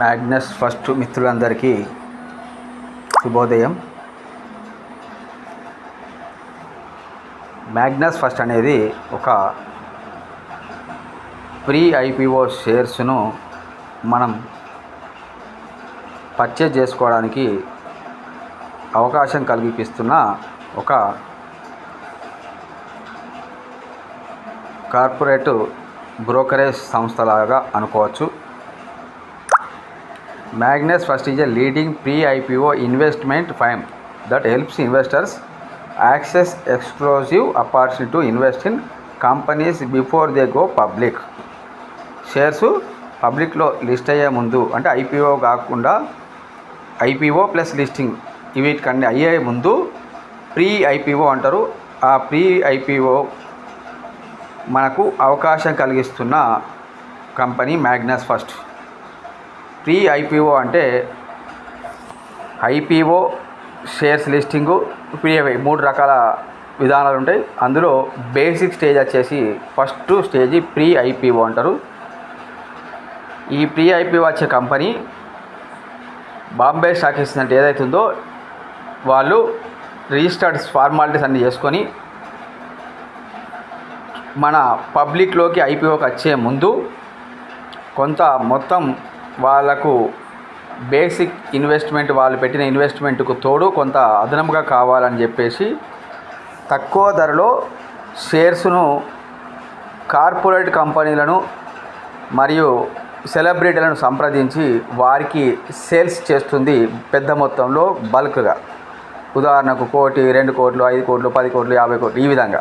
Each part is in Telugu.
మ్యాగ్నస్ ఫస్ట్ మిత్రులందరికీ శుభోదయం. మ్యాగ్నస్ ఫస్ట్ అనేది ఒక ప్రీ ఐపీఓ షేర్స్ను మనం పర్చేజ్ చేసుకోవడానికి అవకాశం కల్పిస్తున్న ఒక కార్పొరేట్ బ్రోకరేజ్ సంస్థలాగా అనుకోవచ్చు. Magnus first is a leading pre IPO investment firm that helps investors access exclusive opportunity to invest in companies before they go public shares పబ్లిక్లో లిస్ట్ అయ్యే ముందు అంటే ఐపీఓ కాకుండా ఐపీఓ ప్లస్ లిస్టింగ్ వీటికన్నీ అయ్యే ముందు ప్రీ ఐపీఓ అంటారు. ఆ ప్రీ ఐపీఓ మనకు అవకాశం కలిగిస్తున్న company Magnus first pre IPO అంటే ఐపీఓ షేర్స్ లిస్టింగు ప్రీ మూడు రకాల విధానాలు ఉంటాయి. అందులో బేసిక్ స్టేజ్ వచ్చేసి ఫస్ట్ స్టేజ్ ప్రీ ఐపీఓ అంటారు. ఈ ప్రీ ఐపీఓ వచ్చే కంపెనీ బాంబే స్టాక్ ఎక్స్చేంజ్ అంటే ఏదైతుందో వాళ్ళు రిజిస్టర్డ్ ఫార్మాలిటీస్ అన్నీ చేసుకొని మన పబ్లిక్లోకి ఐపీఓకి వచ్చే ముందు కొంత మొత్తం వాళ్ళకు బేసిక్ ఇన్వెస్ట్మెంట్ వాళ్ళు పెట్టిన ఇన్వెస్ట్మెంట్కు తోడు కొంత అదనముగా కావాలని చెప్పేసి తక్కువ ధరలో షేర్స్ను కార్పొరేట్ కంపెనీలను మరియు సెలబ్రిటీలను సంప్రదించి వారికి సేల్స్ చేస్తుంది పెద్ద మొత్తంలో బల్క్గా. ఉదాహరణకు కోటి రెండు కోట్లు ఐదు కోట్లు పది కోట్లు యాభై కోట్లు ఈ విధంగా.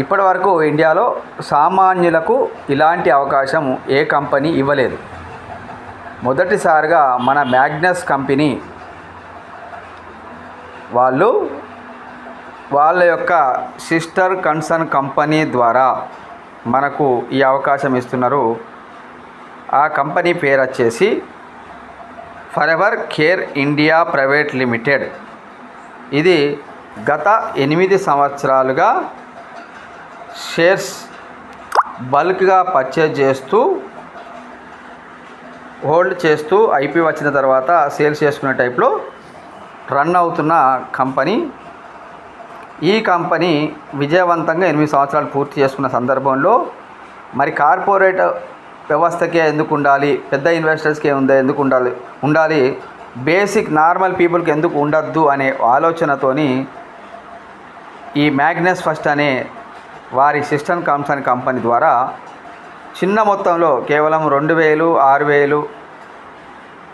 ఇప్పటి వరకు ఇండియాలో సామాన్యులకు ఇలాంటి అవకాశం ఏ కంపెనీ ఇవ్వలేదు. మొదటిసారిగా మన మ్యాగ్నస్ కంపెనీ వాళ్ళు వాళ్ళ యొక్క సిస్టర్ కన్సర్న్ కంపెనీ ద్వారా మనకు ఈ అవకాశం ఇస్తున్నారు. ఆ కంపెనీ పేరు వచ్చేసి for ever care India private limited. ఇది గత ఎనిమిది సంవత్సరాలుగా షేర్స్ బల్క్గా పర్చేజ్ చేస్తూ హోల్డ్ చేస్తూ ఐపీ వచ్చిన తర్వాత సేల్స్ చేసుకునే టైప్లో రన్ అవుతున్న కంపెనీ. ఈ కంపెనీ విజయవంతంగా ఎనిమిది సంవత్సరాలు పూర్తి చేసుకున్న సందర్భంలో మరి కార్పొరేట్ వ్యవస్థకే ఎందుకు ఉండాలి? పెద్ద ఇన్వెస్టర్స్కే ఉందా ఎందుకు ఉండాలి? ఉండాలి. బేసిక్ నార్మల్ పీపుల్కి ఎందుకు ఉండద్దు అనే ఆలోచనతోని ఈ మ్యాగ్నస్ ఫస్ట్ అనే వారి సిస్టమ్ కన్సర్న్ కంపెనీ ద్వారా చిన్న మొత్తంలో కేవలం రెండు వేలు ఆరు వేలు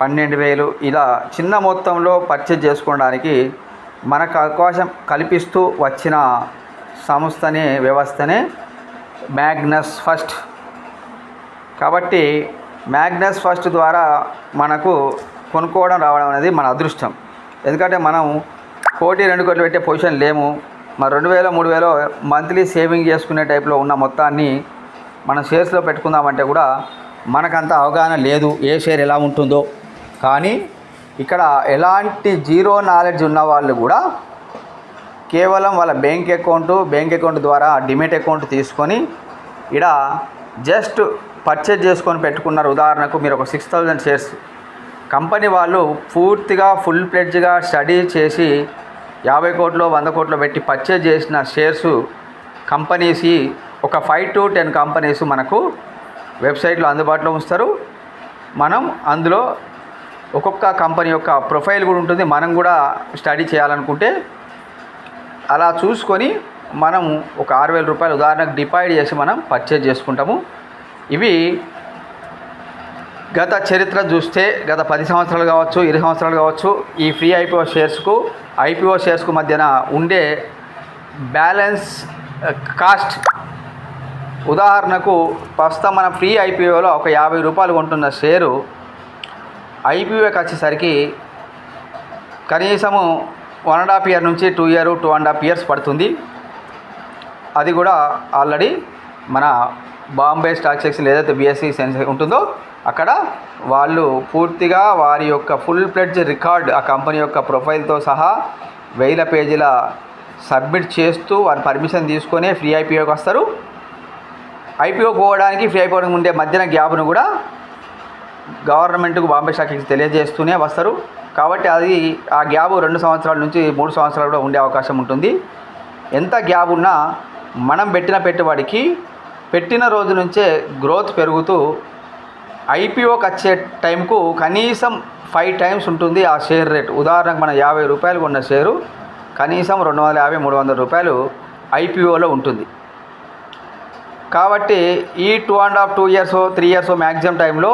పన్నెండు వేలు ఇలా చిన్న మొత్తంలో పర్చేజ్ చేసుకోవడానికి మనకు అవకాశం కల్పిస్తూ వచ్చిన సంస్థనే వ్యవస్థనే మ్యాగ్నస్ ఫస్ట్ కాబట్టి మ్యాగ్నస్ ఫస్ట్ ద్వారా మనకు కొనుక్కోవడం రావడం అనేది మన అదృష్టం. ఎందుకంటే మనం కోటి రెండు కోట్లు పెట్టే పొజిషన్ లేము. మరి రెండు వేల మూడు వేలో మంత్లీ సేవింగ్ చేసుకునే టైప్లో ఉన్న మొత్తాన్ని మనం షేర్స్లో పెట్టుకుందామంటే కూడా మనకంత అవగాహన లేదు ఏ షేర్ ఎలా ఉంటుందో. కానీ ఇక్కడ ఎలాంటి జీరో నాలెడ్జ్ ఉన్న వాళ్ళు కూడా కేవలం వాళ్ళ బ్యాంక్ అకౌంట్ బ్యాంక్ అకౌంట్ ద్వారా డిమెట్ అకౌంట్ తీసుకొని ఇక్కడ జస్ట్ పర్చేజ్ చేసుకొని పెట్టుకున్నారు. ఉదాహరణకు మీరు ఒక సిక్స్ థౌజండ్ షేర్స్ కంపెనీ వాళ్ళు పూర్తిగా ఫుల్ ప్లెడ్జ్గా స్టడీ చేసి యాభై కోట్లు వంద కోట్లు పెట్టి పర్చేజ్ చేసిన షేర్స్ కంపెనీస్ ఒక ఫైవ్ టు టెన్ కంపెనీస్ మనకు వెబ్సైట్లో అందుబాటులో ఉంచుతారు. మనం అందులో ఒక్కొక్క కంపెనీ యొక్క ప్రొఫైల్ కూడా ఉంటుంది. మనం కూడా స్టడీ చేయాలనుకుంటే అలా చూసుకొని మనం ఒక ఆరు వేల రూపాయలు ఉదాహరణకు డిపాజిట్ చేసి మనం పర్చేజ్ చేసుకుంటాము. ఇవి గత చరిత్ర చూస్తే గత పది సంవత్సరాలు కావచ్చు ఇరవై సంవత్సరాలు కావచ్చు ఈ ఫ్రీ ఐపీఓ షేర్స్కు ఐపీఓ షేర్స్కు మధ్యన ఉండే బ్యాలెన్స్ కాస్ట్ ఉదాహరణకు ప్రస్తుతం మన ఫ్రీ ఐపీఓలో ఒక యాభై రూపాయలు కొంటున్న షేరు ఐపీఓకి వచ్చేసరికి కనీసము వన్ అండ్ హాఫ్ ఇయర్ నుంచి two year two and half years పడుతుంది. అది కూడా ఆల్రెడీ మన బాంబే స్టాక్ ఎక్స్చేంజ్ ఏదైతే బీఎస్సీ సెన్స్ ఉంటుందో అక్కడ వాళ్ళు పూర్తిగా వారి యొక్క ఫుల్ ఫ్లెడ్జ్ రికార్డ్ ఆ కంపెనీ యొక్క ప్రొఫైల్తో సహా వేల పేజీల సబ్మిట్ చేస్తూ వారి పర్మిషన్ తీసుకొని ఫ్రీ ఐపీఓకి వస్తారు. ఐపీఓ పోవడానికి ఫ్రీ ఐపీఓ ఉండే మధ్యన గ్యాప్ను కూడా గవర్నమెంట్కు బాంబే శాఖకి తెలియజేస్తూనే వస్తారు. కాబట్టి అది ఆ గ్యాప్ రెండు సంవత్సరాల నుంచి మూడు సంవత్సరాలు కూడా ఉండే అవకాశం ఉంటుంది. ఎంత గ్యాప్ ఉన్నా మనం పెట్టిన పెట్టుబడికి పెట్టిన రోజు నుంచే గ్రోత్ పెరుగుతూ ఐపీఓకి వచ్చే టైంకు కనీసం ఫైవ్ టైమ్స్ ఉంటుంది ఆ షేర్ రేట్. ఉదాహరణకు మన యాభై రూపాయలు కొన్న షేరు కనీసం రెండు వందల యాభై మూడు వందల రూపాయలు ఐపీఓలో ఉంటుంది. కాబట్టి ఈ two and half two years three years maximum టైంలో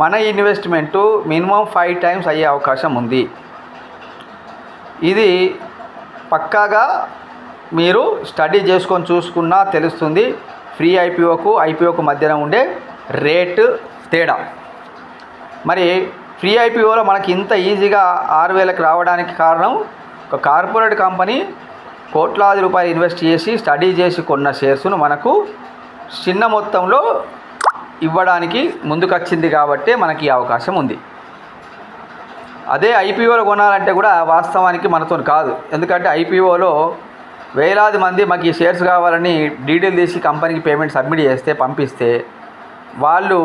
మన ఇన్వెస్ట్మెంటు మినిమం ఫైవ్ టైమ్స్ అయ్యే అవకాశం ఉంది. ఇది పక్కాగా మీరు స్టడీ చేసుకొని చూసుకున్నా తెలుస్తుంది. ఫ్రీ ఐపీఓకు ఐపీఓకు మధ్యన ఉండే రేటు తేడా. మరి ఫ్రీ ఐపీఓలో మనకి ఇంత ఈజీగా ఆరు వేలకు రావడానికి కారణం ఒక కార్పొరేట్ కంపెనీ కోట్లాది రూపాయలు ఇన్వెస్ట్ చేసి స్టడీ చేసి కొన్న షేర్స్ను మనకు చిన్న మొత్తంలో ఇవ్వడానికి ముందుకొచ్చింది కాబట్టి మనకి ఈ అవకాశం ఉంది. అదే ఐపీఓలో కొనాలంటే కూడా వాస్తవానికి మనతో కాదు. ఎందుకంటే ఐపీఓలో వేలాది మంది మాకు ఈ షేర్స్ కావాలని డీటెయిల్ తీసి కంపెనీకి పేమెంట్ సబ్మిట్ చేస్తే పంపిస్తే వాళ్ళు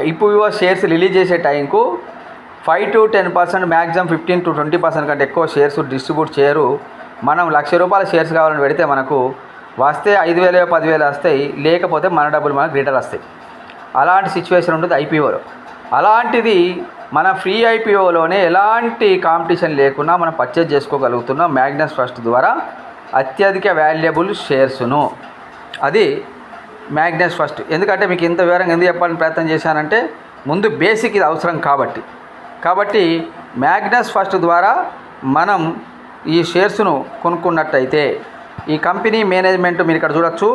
ఐపీఓ షేర్స్ రిలీజ్ చేసే టైంకు five to ten percent maximum fifteen to twenty percent కంటే ఎక్కువ షేర్స్ డిస్ట్రిబ్యూట్ చేయరు. మనం లక్ష రూపాయల షేర్స్ కావాలని పెడితే మనకు వస్తే ఐదు వేలు పదివేలు వస్తాయి. లేకపోతే మన డబ్బులు మనకు రిటర్న్ వస్తాయి. అలాంటి సిచ్యువేషన్ ఉంటుంది ఐపీఓలో అలాంటిది మన ఫ్రీ ఐపీఓలోనే ఎలాంటి కాంపిటీషన్ లేకుండా మనం పర్చేజ్ చేసుకోగలుగుతున్నాం. మ్యాగ్నస్ ఫస్ట్ ద్వారా అత్యధిక వాల్యుబుల్ షేర్స్ను అది మ్యాగ్నెస్ ఫస్ట్. ఎందుకంటే మీకు ఇంత వివరంగా ఎందుకు చెప్పాలని ప్రయత్నం చేశానంటే ముందు బేసిక్ ఇది అవసరం కాబట్టి. కాబట్టి మ్యాగ్నస్ ఫస్ట్ ద్వారా మనం ఈ షేర్స్ను కొనుక్కున్నట్టయితే ఈ కంపెనీ మేనేజ్మెంట్ మీరు ఇక్కడ చూడొచ్చు.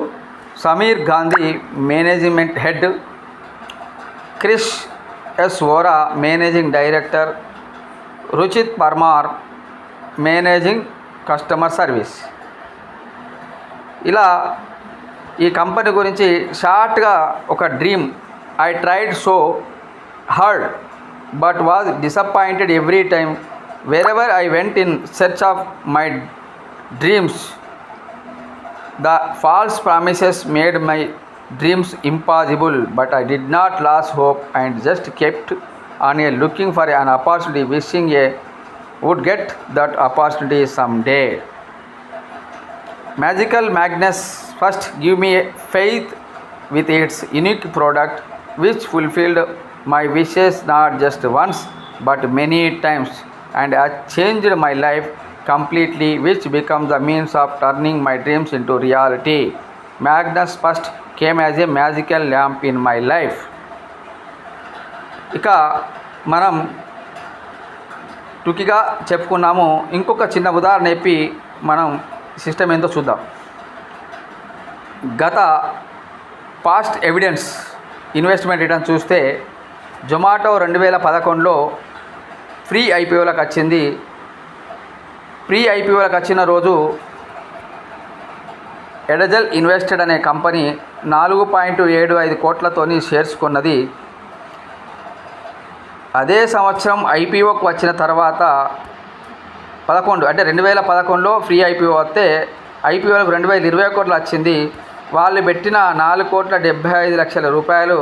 Sameer Gandhi management head Krish S Vora managing director Ruchit Parmar managing customer service. ఇలా ఈ కంపెనీ గురించి షార్ట్గా ఒక dream. I tried so hard but was disappointed every time. Where ever I went in search of my dreams the false promises made my dreams impossible but I did not lose hope and just kept on a looking for an opportunity wishing I would get that opportunity some day magical Magnus first give me faith with its unique product which fulfilled my wishes not just once but many times and I changed my life completely which become the means of turning my dreams into reality Magnus first came as a magical lamp in my life ఇక మనం టుకిగా చెప్పుకున్నాము ఇంకొక చిన్న ఉదాహరణ చెప్పి మనం సిస్టమ్ ఏందో చూద్దాం. గత పాస్ట్ ఎవిడెన్స్ ఇన్వెస్ట్మెంట్ రిటర్న్ చూస్తే జొమాటో రెండు వేల పదకొండులో ఫ్రీ ఐపీఓలకు వచ్చింది. ప్రీ ఐపీఓలకు వచ్చిన రోజు ఎడజల్ ఇన్వెస్టెడ్ అనే కంపెనీ నాలుగు పాయింట్ ఏడు ఐదు కోట్లతోని షేర్స్ కొన్నది. అదే సంవత్సరం ఐపీఓకు వచ్చిన తర్వాత పదకొండు అంటే రెండు వేల పదకొండులో ఫ్రీ ఐపీఓ వస్తే ఐపీఓలకు రెండు వేల ఇరవై కోట్లు వచ్చింది. వాళ్ళు పెట్టిన నాలుగు కోట్ల డెబ్బై ఐదు లక్షల రూపాయలు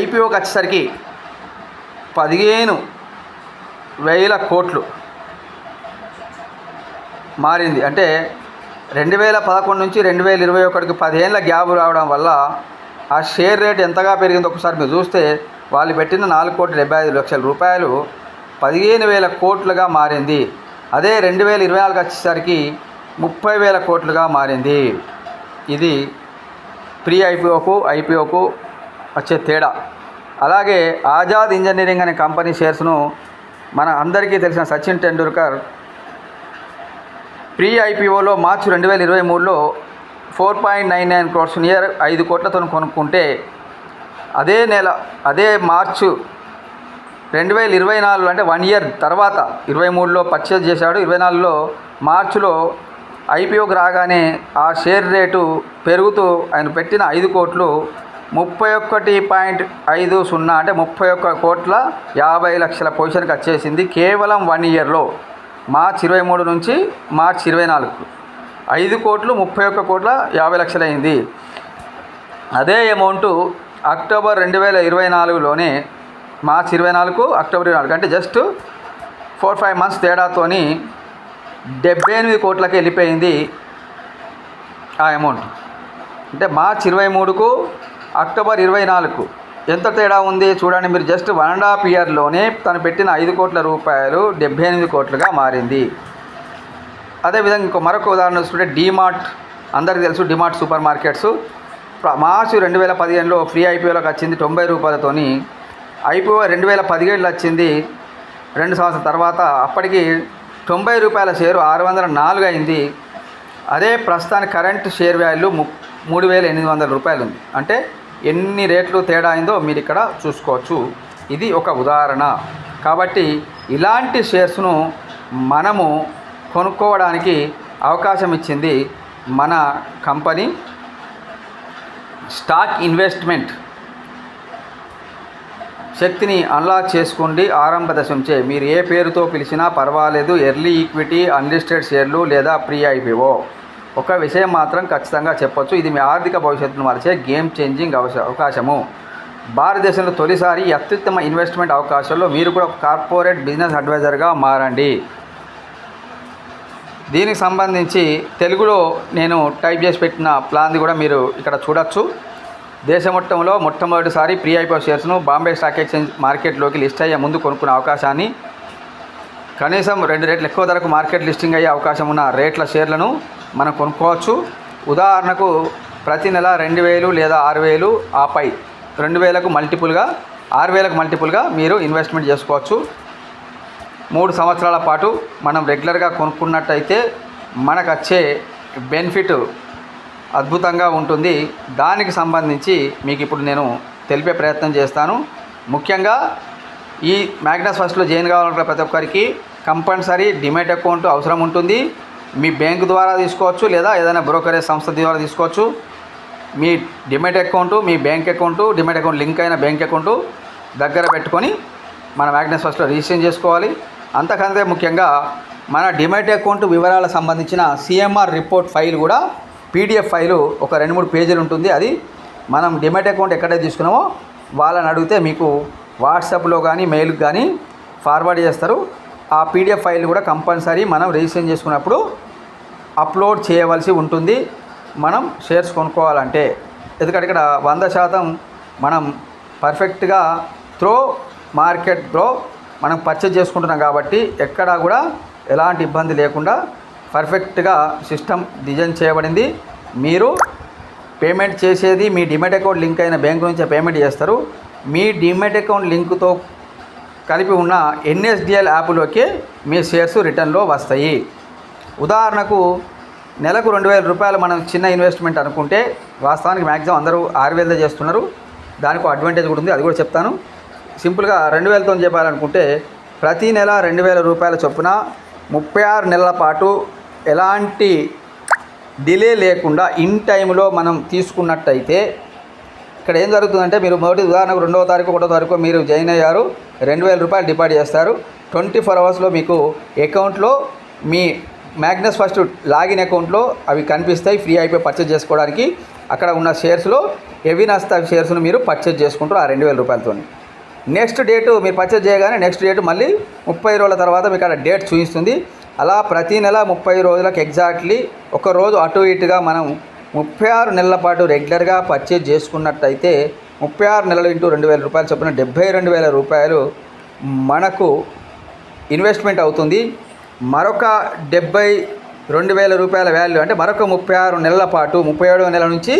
ఐపీఓకి వచ్చేసరికి పదిహేను వేల కోట్లు మారింది. అంటే రెండు వేల పదకొండు నుంచి రెండు వేల ఇరవై ఒకటికి పదిహేనుల గ్యాప్ రావడం వల్ల ఆ షేర్ రేట్ ఎంతగా పెరిగిందో ఒకసారి మీరు చూస్తే వాళ్ళు పెట్టిన నాలుగు కోట్ల డెబ్బై ఐదు లక్షల రూపాయలు పదిహేను వేల కోట్లుగా మారింది. అదే రెండు వేల ఇరవై నాలుగు వచ్చేసరికి ముప్పై వేల కోట్లుగా మారింది. ఇది ప్రీ ఐపీఓకు ఐపీఓకు వచ్చే తేడా. అలాగే ఆజాద్ ఇంజనీరింగ్ అనే కంపెనీ షేర్స్ను మన అందరికీ తెలిసిన సచిన్ టెండూల్కర్ ప్రీ ఐపీఓలో మార్చి రెండు వేల ఇరవై మూడులో four point nine nine crores near ఐదు కోట్లతో కొనుక్కుంటే అదే నెల అదే మార్చు రెండు వేల ఇరవై నాలుగు అంటే వన్ ఇయర్ తర్వాత ఇరవై మూడులో పర్చేజ్ చేశాడు. ఇరవై నాలుగులో మార్చిలో ఐపీఓకి రాగానే ఆ షేర్ రేటు పెరుగుతూ ఆయన పెట్టిన ఐదు కోట్లు ముప్పై ఒక్కటి పాయింట్ ఐదు సున్నా అంటే ముప్పై ఒక్క కోట్ల యాభై లక్షల పొజిషన్కి వచ్చేసింది కేవలం వన్ ఇయర్లో. మార్చ్ ఇరవై మూడు నుంచి మార్చ్ ఇరవై నాలుగు. ఐదు కోట్లు ముప్పై ఒక్క కోట్ల యాభై లక్షలైంది. అదే అమౌంట్ అక్టోబర్ రెండు వేల ఇరవై నాలుగులోనే మార్చ్ ఇరవై నాలుగు అక్టోబర్ ఇరవై నాలుగు అంటే జస్ట్ ఫోర్ ఫైవ్ మంత్స్ తేడాతోని డెబ్బై ఎనిమిది కోట్లకి వెళ్ళిపోయింది ఆ అమౌంట్. అంటే మార్చ్ ఇరవై మూడుకు అక్టోబర్ ఇరవై నాలుగు ఎంత తేడా ఉంది చూడండి మీరు జస్ట్ వన్ అండ్ హాఫ్ ఇయర్లోనే తను పెట్టిన ఐదు కోట్ల రూపాయలు డెబ్బై ఎనిమిది కోట్లుగా మారింది. అదేవిధంగా ఇంకో మరొక ఉదాహరణ చూసుకుంటే డీమార్ట్ అందరికీ తెలుసు డిమార్ట్ సూపర్ మార్కెట్స్. ప్ర- మార్చి రెండు వేల పదిహేనులో ఫ్రీ ఐపీఓలోకి వచ్చింది తొంభై రూపాయలతోని. ఐపీఓ రెండు వేల పదిహేడులో వచ్చింది రెండు సంవత్సరాల తర్వాత. అప్పటికి తొంభై రూపాయల షేరు ఆరు వందల నాలుగు అయింది. అదే ప్రస్తుతానికి కరెంట్ షేర్ వాల్యూ ము మూడు వేల ఎనిమిది వందల రూపాయలు ఉంది అంటే ఎన్ని రేట్లు తేడా అయిందో మీరు ఇక్కడ చూసుకోవచ్చు. ఇది ఒక ఉదాహరణ. కాబట్టి ఇలాంటి షేర్స్ను మనము కొనుక్కోవడానికి అవకాశం ఇచ్చింది మన కంపెనీ స్టాక్ ఇన్వెస్ట్మెంట్ శక్తిని అన్లాక్ చేసుకోండి. ఆరంభ దశ నుంచే మీరు ఏ పేరుతో పిలిచినా పర్వాలేదు. ఎర్లీ ఈక్విటీ అన్లిస్టెడ్ షేర్లు లేదా ప్రీ ఐపీఓ ఒక విషయం మాత్రం ఖచ్చితంగా చెప్పొచ్చు. ఇది మీ ఆర్థిక భవిష్యత్తును మరిచే గేమ్ చేంజింగ్ అవస అవకాశము. భారతదేశంలో తొలిసారి అత్యుత్తమ ఇన్వెస్ట్మెంట్ అవకాశాల్లో మీరు కూడా ఒక కార్పొరేట్ బిజినెస్ అడ్వైజర్గా మారండి. దీనికి సంబంధించి తెలుగులో నేను టైప్ చేసి పెట్టిన ప్లాన్ది కూడా మీరు ఇక్కడ చూడొచ్చు. దేశ మొత్తంలో మొట్టమొదటిసారి ప్రీ ఐపో షేర్స్ను బాంబే స్టాక్ ఎక్స్చేంజ్ మార్కెట్లోకి లిస్ట్ అయ్యే ముందు కొనుక్కునే అవకాశాన్ని కనీసం రెండు రేట్లు ఎక్కువ ధరకు మార్కెట్ లిస్టింగ్ అయ్యే అవకాశం ఉన్న రేట్ల షేర్లను మనం కొనుక్కోవచ్చు. ఉదాహరణకు ప్రతి నెల రెండు వేలు లేదా ఆరు వేలు ఆపై రెండు వేలకు మల్టిపుల్గా ఆరు వేలకు మల్టిపుల్గా మీరు ఇన్వెస్ట్మెంట్ చేసుకోవచ్చు. మూడు సంవత్సరాల పాటు మనం రెగ్యులర్గా కొనుక్కున్నట్టయితే మనకు వచ్చే బెనిఫిట్ అద్భుతంగా ఉంటుంది. దానికి సంబంధించి మీకు ఇప్పుడు నేను తెలిపే ప్రయత్నం చేస్తాను. ముఖ్యంగా ఈ మ్యాగ్నస్ ఫస్ట్లో జాయిన్ కావాలనుకున్న ప్రతి ఒక్కరికి కంపల్సరీ డిమెట్ అకౌంట్ అవసరం ఉంటుంది. మీ బ్యాంకు ద్వారా తీసుకోవచ్చు లేదా ఏదైనా బ్రోకరేజ్ సంస్థ ద్వారా తీసుకోవచ్చు. మీ డిమెట్ అకౌంటు మీ bank account demat account link అయిన బ్యాంక్ అకౌంటు దగ్గర పెట్టుకొని మన మ్యాగ్నస్ ఫస్ట్లో రిజిస్ట్రేషన్ చేసుకోవాలి. అంతకంటే ముఖ్యంగా మన డిమెట్ అకౌంట్ వివరాల సంబంధించిన సిఎంఆర్ రిపోర్ట్ ఫైల్ కూడా పీడిఎఫ్ ఫైలు ఒక రెండు మూడు పేజీలు ఉంటుంది. అది మనం డిమెట్ అకౌంట్ ఎక్కడైతే తీసుకున్నామో వాళ్ళని అడిగితే మీకు వాట్సాప్లో కానీ మెయిల్కి కానీ ఫార్వర్డ్ చేస్తారు. ఆ పీడిఎఫ్ ఫైల్ కూడా కంపల్సరీ మనం రిజిస్ట్రేషన్ చేసుకున్నప్పుడు అప్లోడ్ చేయవలసి ఉంటుంది. మనం షేర్స్ కొనుక్కోవాలంటే ఎందుకంటే ఇక్కడ వంద శాతం మనం పర్ఫెక్ట్గా త్రో మార్కెట్ బ్రో మనం పర్చేజ్ చేసుకుంటున్నాం కాబట్టి ఎక్కడా కూడా ఎలాంటి ఇబ్బంది లేకుండా పర్ఫెక్ట్గా సిస్టమ్ డిజైన్ చేయబడింది. మీరు పేమెంట్ చేసేది మీ డిమెట్ అకౌంట్ లింక్ అయిన బ్యాంకు నుంచే పేమెంట్ చేస్తారు. మీ డిమెట్ అకౌంట్ లింక్తో కలిపి ఉన్న ఎన్ఎస్డిఎల్ యాప్లోకి మీ షేర్స్ రిటర్న్లో వస్తాయి. ఉదాహరణకు నెలకు రెండు వేల రూపాయలు మనం చిన్న ఇన్వెస్ట్మెంట్ అనుకుంటే వాస్తవానికి మ్యాక్సిమం అందరూ ఆరు వేలదే చేస్తున్నారు. దానికి అడ్వాంటేజ్ కూడా ఉంది అది కూడా చెప్తాను. సింపుల్గా రెండు వేలతో చెప్పాలనుకుంటే ప్రతి నెల రెండు వేల రూపాయల చొప్పున ముప్పై ఆరు నెలల పాటు ఎలాంటి డిలే లేకుండా ఇన్ టైంలో మనం తీసుకున్నట్టయితే ఇక్కడ ఏం జరుగుతుందంటే మీరు మొదటి ఉదాహరణకు రెండవ తారీఖు ఒకటో తారీఖు మీరు జాయిన్ అయ్యారు రెండు వేల రూపాయలు డిపాజిట్ చేస్తారు. ట్వంటీ ఫోర్ అవర్స్లో మీకు అకౌంట్లో మీ మ్యాగ్నస్ ఫస్ట్ లాగిన్ అకౌంట్లో అవి కనిపిస్తాయి ఫ్రీ అయిపోయి పర్చేజ్ చేసుకోవడానికి. అక్కడ ఉన్న షేర్స్లో హెవీ షేర్స్ను మీరు పర్చేజ్ చేసుకుంటారు ఆ రెండు వేల రూపాయలతో నెక్స్ట్ డేటు మీరు పర్చేజ్ చేయగానే నెక్స్ట్ డేట్ మళ్ళీ ముప్పై రోజుల తర్వాత మీకు అక్కడ డేట్ చూపిస్తుంది. అలా ప్రతి నెల ముప్పై రోజులకు ఎగ్జాక్ట్లీ ఒక రోజు అటు ఇటుగా మనం ముప్పై ఆరు నెలల పాటు రెగ్యులర్గా పర్చేజ్ చేసుకున్నట్టయితే ముప్పై ఆరు నెలలు ఇంటూ రెండు వేల రూపాయలు చొప్పున డెబ్బై రెండు వేల రూపాయలు మనకు ఇన్వెస్ట్మెంట్ అవుతుంది. మరొక డెబ్బై రెండు వేల రూపాయల వాల్యూ అంటే మరొక ముప్పై ఆరు నెలల పాటు ముప్పై ఏడవ నెల నుంచి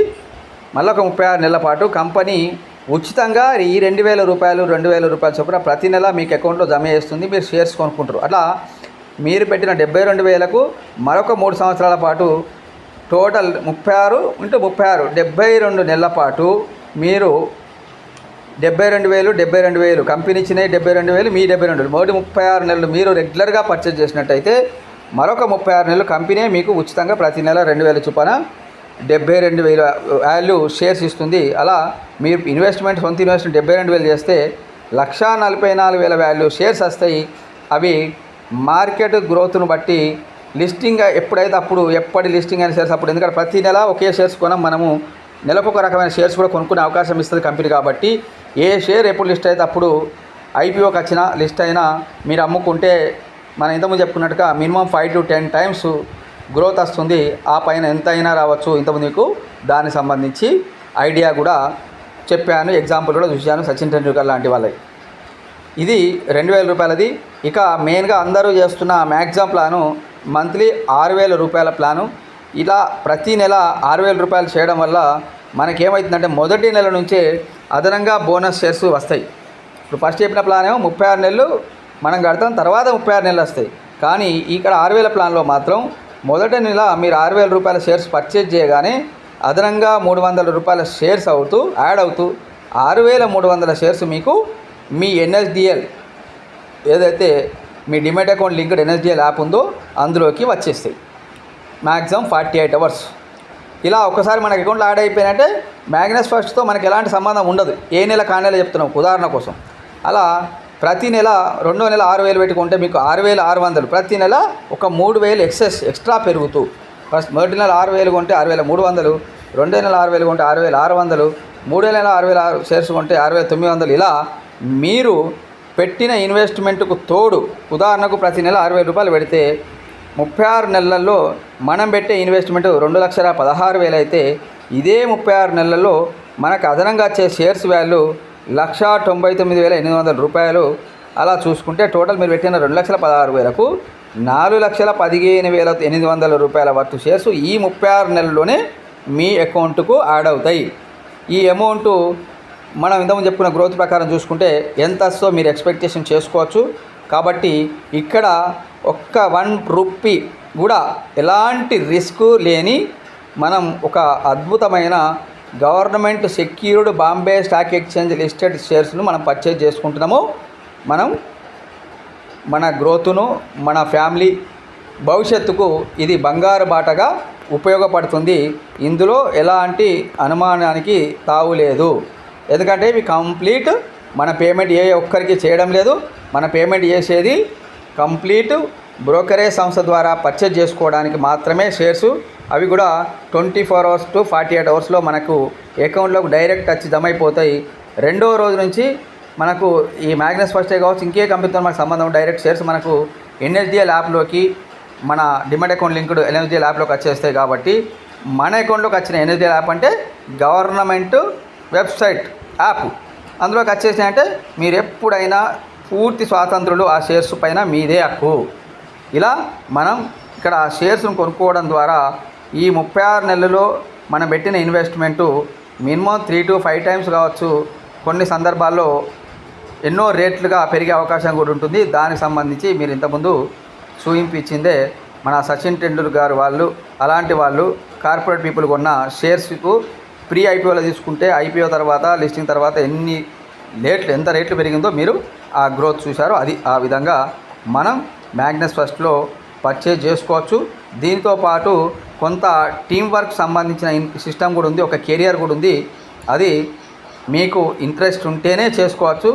మళ్ళొక ముప్పై ఆరు నెలల పాటు కంపెనీ ఉచితంగా ఈ రెండు వేల రూపాయలు రెండు వేల రూపాయలు చొప్పున ప్రతి నెల మీకు అకౌంట్లో జమ చేస్తుంది మీరు షేర్స్ కొనుక్కుంటారు. అట్లా మీరు పెట్టిన డెబ్బై రెండు వేలకు మరొక మూడు సంవత్సరాల పాటు టోటల్ ముప్పై ఆరు ఇంటూ ముప్పై ఆరు డెబ్బై రెండు నెలల పాటు మీరు డెబ్బై రెండు వేలు డెబ్బై రెండు వేలు కంపెనీ ఇచ్చినాయి డెబ్బై రెండు వేలు మీ డెబ్బై రెండు వేలు మొదటి ముప్పై ఆరు నెలలు మీరు రెగ్యులర్గా పర్చేజ్ చేసినట్టయితే మరొక ముప్పై ఆరు నెలలు కంపెనీ మీకు ఉచితంగా ప్రతి నెల రెండు వేల చొప్పున డెబ్బై రెండు వేల వాల్యూ షేర్స్ ఇస్తుంది. అలా మీరు ఇన్వెస్ట్మెంట్ సొంత ఇన్వెస్ట్మెంట్ డెబ్బై రెండు వేలు చేస్తే లక్షా నలభై నాలుగు వేల వాల్యూ షేర్స్ వస్తాయి. అవి మార్కెట్ గ్రోత్ను బట్టి లిస్టింగ్ ఎప్పుడైతే అప్పుడు ఎప్పటి లిస్టింగ్ అయిన షేర్స్ అప్పుడు. ఎందుకంటే ప్రతి నెల ఒకే షేర్స్ కొనం మనము నెలకు ఒక రకమైన షేర్స్ కూడా కొనుక్కునే అవకాశం ఇస్తుంది కంపెనీ కాబట్టి. ఏ షేర్ ఎప్పుడు లిస్ట్ అయితే అప్పుడు ఐపీఓకి వచ్చిన లిస్ట్ అయినా మీరు అమ్ముకుంటే మనం ఇంతకుముందు చెప్పుకున్నట్టుగా minimum five to ten times growth వస్తుంది. ఆ పైన ఎంత అయినా రావచ్చు ఇంతకుముందు మీకు దానికి సంబంధించి ఐడియా కూడా చెప్పాను. ఎగ్జాంపుల్ కూడా చూశాను సచిన్ టెండూల్కర్ లాంటి వాళ్ళకి ఇది రెండు వేల రూపాయలది. ఇక మెయిన్గా అందరూ చేస్తున్న మ్యాక్సిమం ప్లాను మంత్లీ ఆరు వేల రూపాయల ప్లాను. ఇలా ప్రతి నెల ఆరు వేల రూపాయలు చేయడం వల్ల మనకేమవుతుందంటే మొదటి నెల నుంచే అదనంగా బోనస్ షేర్స్ వస్తాయి. ఇప్పుడు ఫస్ట్ చెప్పిన ప్లాన్ ఏమో ముప్పై ఆరు నెలలు మనం కడతాం. తర్వాత ముప్పై ఆరు నెలలు వస్తాయి. కానీ ఇక్కడ ఆరు వేల ప్లాన్లో మాత్రం మొదటి నెల మీరు ఆరు వేల రూపాయల షేర్స్ పర్చేజ్ చేయగానే అదనంగా మూడు వందల రూపాయల షేర్స్ అవుతూ యాడ్ అవుతూ ఆరు వేల మూడు వందల షేర్స్ మీకు మీ ఎన్ఎస్డిఎల్ ఏదైతే మీ demat account linked NSDL app ఉందో అందులోకి వచ్చేస్తాయి. మ్యాక్సిమం ఫార్టీ ఎయిట్ అవర్స్ ఇలా ఒకసారి మనకి అకౌంట్లో యాడ్ అయిపోయినట్టే మ్యాగ్నస్ ఫస్ట్తో మనకి ఎలాంటి సంబంధం ఉండదు. ఏ నెల కానేలా చెప్తున్నాం ఉదాహరణ కోసం. అలా ప్రతి నెల రెండో నెల ఆరు వేలు పెట్టుకుంటే మీకు ఆరు వేలు ఆరు వందలు. ప్రతి నెల ఒక మూడు వేలు ఎక్సెస్ ఎక్స్ట్రా పెరుగుతూ. ఫస్ట్ మొదటి నెల ఆరు వేలు కొంటే ఆరు వేల మూడు వందలు. రెండో నెల ఆరు వేలు కొంటే ఆరు వేల ఆరు వందలు. మూడో నెల ఆరు వేల ఆరు షేర్స్ కొంటే ఆరు వేల తొమ్మిది వందలు. ఇలా మీరు పెట్టిన ఇన్వెస్ట్మెంట్కు తోడు ఉదాహరణకు ప్రతి నెల ఆరు వేల రూపాయలు పెడితే ముప్పై ఆరు నెలల్లో మనం పెట్టే ఇన్వెస్ట్మెంట్ రెండు లక్షల పదహారు వేలు అయితే ఇదే ముప్పై ఆరు నెలల్లో మనకు అదనంగా వచ్చే షేర్స్ వాల్యూ లక్ష తొంభై తొమ్మిది వేల ఎనిమిది వందల రూపాయలు. అలా చూసుకుంటే టోటల్ మీరు పెట్టిన రెండు లక్షల పదహారు వేలకు నాలుగు లక్షల పదిహేను వేల ఎనిమిది వందల రూపాయల వర్త్ షేర్స్ ఈ ముప్పై ఆరు నెలల్లోనే మీ అకౌంట్కు యాడ్ అవుతాయి. ఈ అమౌంట్ మనం ఇంతకుముందు చెప్పుకున్న గ్రోత్ ప్రకారం చూసుకుంటే ఎంత వస్తుందో మీరు ఎక్స్పెక్టేషన్ చేసుకోవచ్చు. కాబట్టి ఇక్కడ ఒక్క వన్ రూపీ కూడా ఎలాంటి రిస్క్ లేని మనం ఒక అద్భుతమైన government secured Bombay stock exchange listed షేర్స్ను మనం పర్చేజ్ చేసుకుంటున్నాము. మనం మన గ్రోత్ను మన ఫ్యామిలీ భవిష్యత్తుకు ఇది బంగారు బాటగా ఉపయోగపడుతుంది. ఇందులో ఎలాంటి అనుమానానికి తావు లేదు. ఎందుకంటే ఇవి కంప్లీట్ మన పేమెంట్ ఏ ఒక్కరికి చేయడం లేదు. మన పేమెంట్ చేసేది కంప్లీట్ బ్రోకరేజ్ సంస్థ ద్వారా పర్చేజ్ చేసుకోవడానికి మాత్రమే షేర్స్ అవి కూడా twenty four hours to forty eight అవర్స్లో మనకు అకౌంట్లోకి డైరెక్ట్ వచ్చి జమ అయిపోతాయి రెండో రోజు నుంచి మనకు ఈ మ్యాగ్నస్ ఫస్టే కావచ్చు ఇంకే కంపెనీతో మనకు సంబంధం డైరెక్ట్ షేర్స్ మనకు ఎన్ఎస్డిఎల్ యాప్లోకి మన డిమాండ్ అకౌంట్ లింక్డ్ ఎన్ఎస్డిఎల్ యాప్లోకి వచ్చేస్తాయి కాబట్టి మన అకౌంట్లోకి వచ్చిన ఎన్ఎస్డిఎల్ యాప్ అంటే గవర్నమెంట్ వెబ్సైట్ యాప్. అందులోకి వచ్చేసినాయంటే మీరు ఎప్పుడైనా పూర్తి స్వాతంత్రులు ఆ షేర్స్ పైన మీదే హక్కు. ఇలా మనం ఇక్కడ ఆ షేర్స్ను కొనుక్కోవడం ద్వారా ఈ ముప్పై ఆరు నెలల్లో మనం పెట్టిన investment minimum three to five times కావచ్చు. కొన్ని సందర్భాల్లో ఎన్నో రేట్లుగా పెరిగే అవకాశం కూడా ఉంటుంది. దానికి సంబంధించి మీరు ఇంతకుముందు చూయింపు ఇచ్చిందే మన సచిన్ టెండూల్కర్ గారు వాళ్ళు అలాంటి వాళ్ళు కార్పొరేట్ పీపుల్ కొన్న షేర్స్కు ప్రీ ఐపీఓలో తీసుకుంటే ఐపీఓ తర్వాత లిస్టింగ్ తర్వాత ఎన్ని రేట్లు ఎంత రేట్లు పెరిగిందో మీరు ఆ గ్రోత్ చూశారో. అది ఆ విధంగా మనం మ్యాగ్నస్ ఫస్ట్లో పర్చేజ్ చేసుకోవచ్చు. దీంతో పాటు కొంత టీం వర్క్ సంబంధించిన సిస్టమ్ కూడా ఉంది ఒక కెరియర్ కూడా ఉంది. అది మీకు ఇంట్రెస్ట్ ఉంటేనే చేసుకోవచ్చు.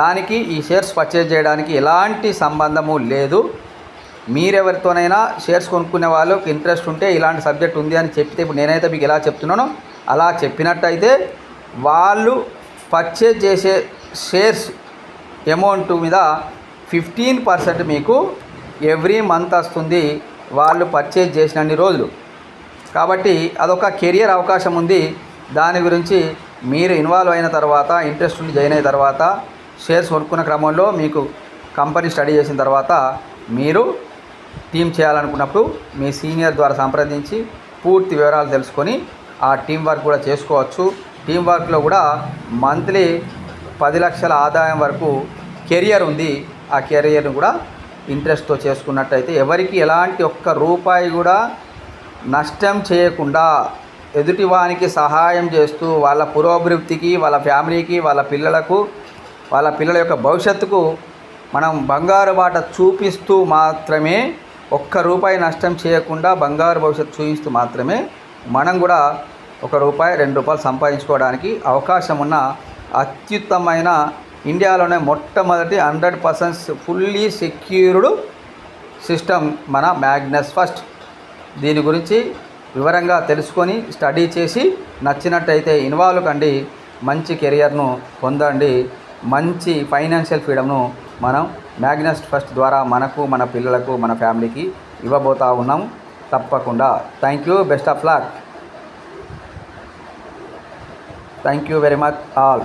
దానికి ఈ షేర్స్ పర్చేజ్ చేయడానికి ఎలాంటి సంబంధము లేదు. మీరెవరితోనైనా షేర్స్ కొనుక్కునే వాళ్ళకి ఇంట్రెస్ట్ ఉంటే ఇలాంటి సబ్జెక్ట్ ఉంది అని చెప్తే ఇప్పుడు నేనైతే మీకు ఎలా చెప్తున్నానో అలా చెప్పినట్టయితే వాళ్ళు పర్చేజ్ చేసే షేర్స్ అమౌంట్ మీద ఫిఫ్టీన్ పర్సెంట్ మీకు ఎవ్రీ మంత్ వస్తుంది వాళ్ళు పర్చేజ్ చేసినన్ని రోజులు. కాబట్టి అదొక కెరియర్ అవకాశం ఉంది. దాని గురించి మీరు ఇన్వాల్వ్ అయిన తర్వాత ఇంట్రెస్ట్ ఉండి జాయిన్ అయిన తర్వాత షేర్స్ కొనుక్కున్న క్రమంలో మీకు కంపెనీ స్టడీ చేసిన తర్వాత మీరు టీం చేయాలనుకున్నప్పుడు మీ సీనియర్ ద్వారా సంప్రదించి పూర్తి వివరాలు తెలుసుకొని ఆ టీం వర్క్ కూడా చేసుకోవచ్చు. టీం వర్క్లో కూడా మంత్లీ పది లక్షల ఆదాయం వరకు కెరియర్ ఉంది. ఆ కెరియర్ను కూడా ఇంట్రెస్ట్తో చేసుకున్నట్టయితే ఎవరికి ఎలాంటి ఒక్క రూపాయి కూడా నష్టం చేయకుండా ఎదుటివానికి సహాయం చేస్తూ వాళ్ళ పురోభివృద్ధికి వాళ్ళ ఫ్యామిలీకి వాళ్ళ పిల్లలకు వాళ్ళ పిల్లల యొక్క భవిష్యత్తుకు మనం బంగారు బాట చూపిస్తూ మాత్రమే ఒక్క రూపాయి నష్టం చేయకుండా బంగారు భవిష్యత్తు చూపిస్తూ మాత్రమే మనం కూడా ఒక రూపాయి రెండు రూపాయలు సంపాదించుకోవడానికి అవకాశం ఉన్న అత్యుత్తమైన ఇండియాలోనే మొట్టమొదటి hundred percent fully secured system మన మ్యాగ్నస్ ఫస్ట్. దీని గురించి వివరంగా తెలుసుకొని స్టడీ చేసి నచ్చినట్టయితే ఇన్వాల్వ్ కండి. మంచి కెరియర్ను పొందండి. మంచి ఫైనాన్షియల్ ఫ్రీడమ్ను మనం మ్యాగ్నస్ ఫస్ట్ ద్వారా మనకు మన పిల్లలకు మన ఫ్యామిలీకి ఇవ్వబోతా ఉన్నాం. తప్పకుండా. Thank you. Best of luck. Thank you very much all.